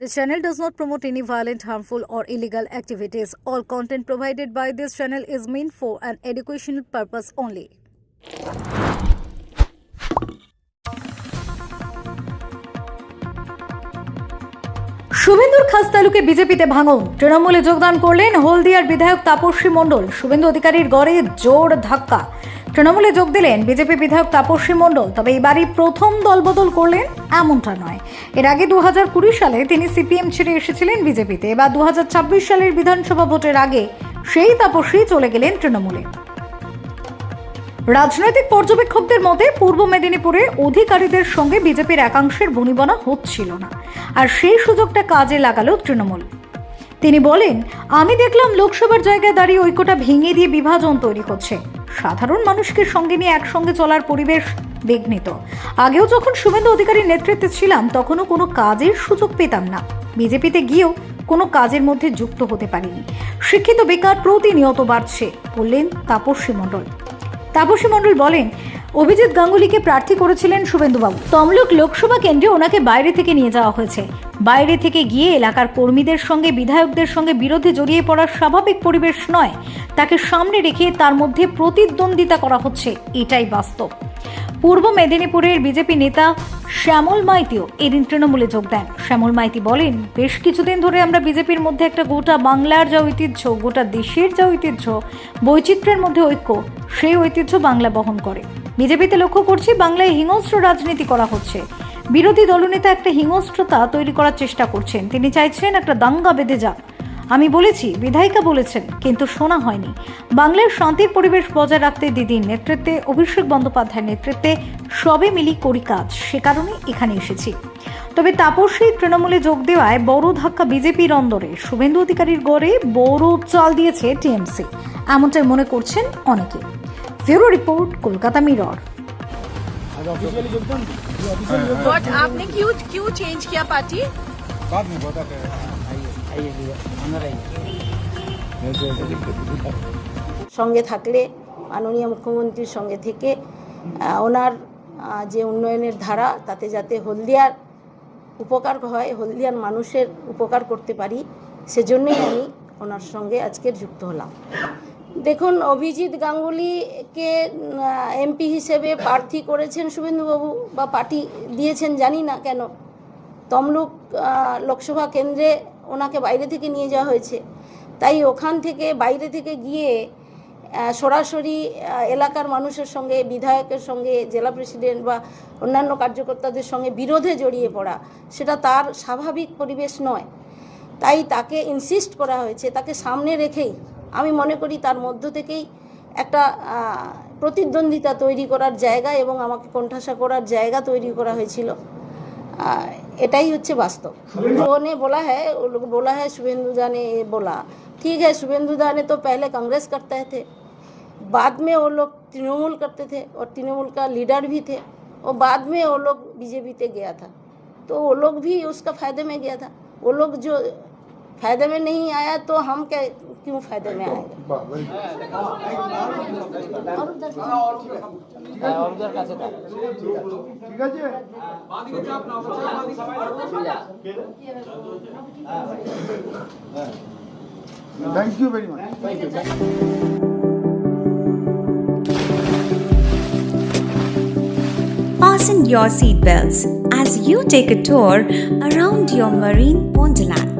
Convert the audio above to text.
This channel does not promote any violent, harmful, or illegal activities. All content provided by this channel is meant for an educational purpose only. শুভেন্দুর খাস তালুকে বিজেপিতে ভাঙন তৃণমূলে যোগদান করলেন হলদিয়ার বিধায়ক তাপস্বী মণ্ডল শুভেন্দু অধিকারীর গড়ে জোর ধাক্কা তৃণমূলে যোগ দিলেন বিজেপি বিধায়ক তাপস্বী মণ্ডল। তবে এবারই প্রথম দলবদল করলেন এমনটা নয়। এর আগে দু সালে তিনি সিপিএম ছেড়ে এসেছিলেন বিজেপিতে। এবার দু সালের বিধানসভা ভোটের আগে সেই তাপস্বী চলে গেলেন তৃণমূলে। রাজনৈতিক পর্যবেক্ষকদের মতে, পূর্ব মেদিনীপুরে অধিকারীদের সঙ্গে বিজেপির একাংশের বনিবনা হচ্ছিল না, আর সেই সুযোগটা কাজে লাগালো তৃণমূল। তিনি বলেন, আমি দেখলাম লোকসভার জায়গায় দাঁড়িয়ে ঐক্যটা ভেঙে দিয়ে বিভাজন তৈরি হচ্ছে সাধারণ মানুষকে সঙ্গে নিয়ে একসঙ্গে চলার পরিবেশ বিঘ্নিত। আগেও যখন শুভেন্দু অধিকারীর নেতৃত্বে ছিলাম, তখনও কোনো কাজের সুযোগ পেতাম না। বিজেপিতে গিয়েও কোনো কাজের মধ্যে যুক্ত হতে পারিনি। শিক্ষিত বেকার প্রতিনিয়ত বাড়ছে, বললেন তাপসী মণ্ডল। তাপসী মণ্ডল বলেন অভিজিৎ গাঙ্গুলিকে প্রার্থী করেছিলেন শুভেন্দুবাবু। তমলুক লোকসভা কেন্দ্রে ওনাকে বাইরে থেকে নিয়ে যাওয়া হয়েছে। বাইরে থেকে গিয়ে এলাকার কর্মীদের সঙ্গে, বিধায়কদের সঙ্গে বিরোধে জড়িয়ে পড়ার স্বাভাবিক পরিবেশ নয়। তাকে সামনে রেখে তার মধ্যে প্রতিদ্বন্দ্বিতা করা হচ্ছে। এটাই বাস্তব। পূর্ব মেদিনীপুরের বিজেপি নেতা শ্যামল মাইতিও এদিন তৃণমূলে যোগ দেন। শ্যামল মাইতি বলেন, বেশ কিছুদিন ধরে আমরা বিজেপির মধ্যে একটা গোটা বাংলার যা ঐতিহ্য, গোটা দেশের যা ঐতিহ্য, বৈচিত্র্যের মধ্যে ঐক্য, সেই ঐতিহ্য বাংলা বহন করে। বিজেপিতে লক্ষ্য করছি বাংলায় হিংস্র রাজনীতি করা হচ্ছে। বিরোধী দলনেতা একটা হিংস্রতা তৈরি করার চেষ্টা করছেন। তিনি চাইছেন একটা দাঙ্গা বেঁধে যাক। আমি বলেছি, বিধায়িকা বলেছেন, কিন্তু শোনা হয়নি। বাংলার শান্তির পরিবেশ বজায় রাখতে দিদির নেতৃত্বে, অভিষেক বন্দ্যোপাধ্যায়ের নেতৃত্বে সবে মিলি করি কাজ। সে কারণে এখানে এসেছি। তবে তাপসী তৃণমূলে যোগ দেওয়ায় বড় ধাক্কা বিজেপির অন্দরে। শুভেন্দু অধিকারীর গড়ে বড় চাল দিয়েছে টিএমসি। এমনটাই মনে করছেন অনেকে। bureau report Kolkata mirror but आपने क्यों क्यों चेंज किया पार्टी बाद में बताते हैं आइए अंदर आइए সঙ্গে থাকলে মাননীয় মুখ্যমন্ত্রীর সঙ্গে থেকে আহ, ওনার আহ, যে উন্নয়নের ধারা তাতে যাতে হলদিয়ার উপকার হয় হলদিয়ার মানুষের উপকার করতে পারি সেজন্যই আমি ওনার সঙ্গে আজকের যুক্ত হলাম দেখুন, অভিজিৎ গাঙ্গুলিকে এমপি হিসেবে প্রার্থী করেছেন শুভেন্দুবাবু বা পার্টি দিয়েছেন, জানি না কেন। তমলুক লোকসভা কেন্দ্রে ওনাকে বাইরে থেকে নিয়ে যাওয়া হয়েছে। তাই ওখান থেকে বাইরে থেকে গিয়ে সরাসরি এলাকার মানুষের সঙ্গে, বিধায়কের সঙ্গে, জেলা প্রেসিডেন্ট বা অন্যান্য কার্যকর্তাদের সঙ্গে বিরোধে জড়িয়ে পড়া, সেটা তার স্বাভাবিক পরিবেশ নয়। তাই তাকে ইনসিস্ট করা হয়েছে, তাকে সামনে রেখেই আমি মনে করি তার মধ্য থেকেই একটা আহ, প্রতিদ্বন্দ্বিতা তৈরি করার জায়গা এবং আমাকে কোণঠাসা করার জায়গা তৈরি করা হয়েছিল आ, एटाई হচ্ছে বাস্তব लोगों ने बोला है वो लोग बोला है शुभेंदु दा ने ये बोला ठीक है शुभेंदु दा ने तो पहले कांग्रेस करते थे बाद में वो लोग तृणमूल करते थे और तृणमूल का लीडर भी थे और बाद में वो लोग बीजेपी पे गया था तो वो लोग भी उसका फायदे में गया था वो लोग जो फ़ायदे में नहीं आया तो हम क्या क्यों फ़ायदे में आए thank you very much thank fasten your seatbelts as you take a tour around your marine wonderland.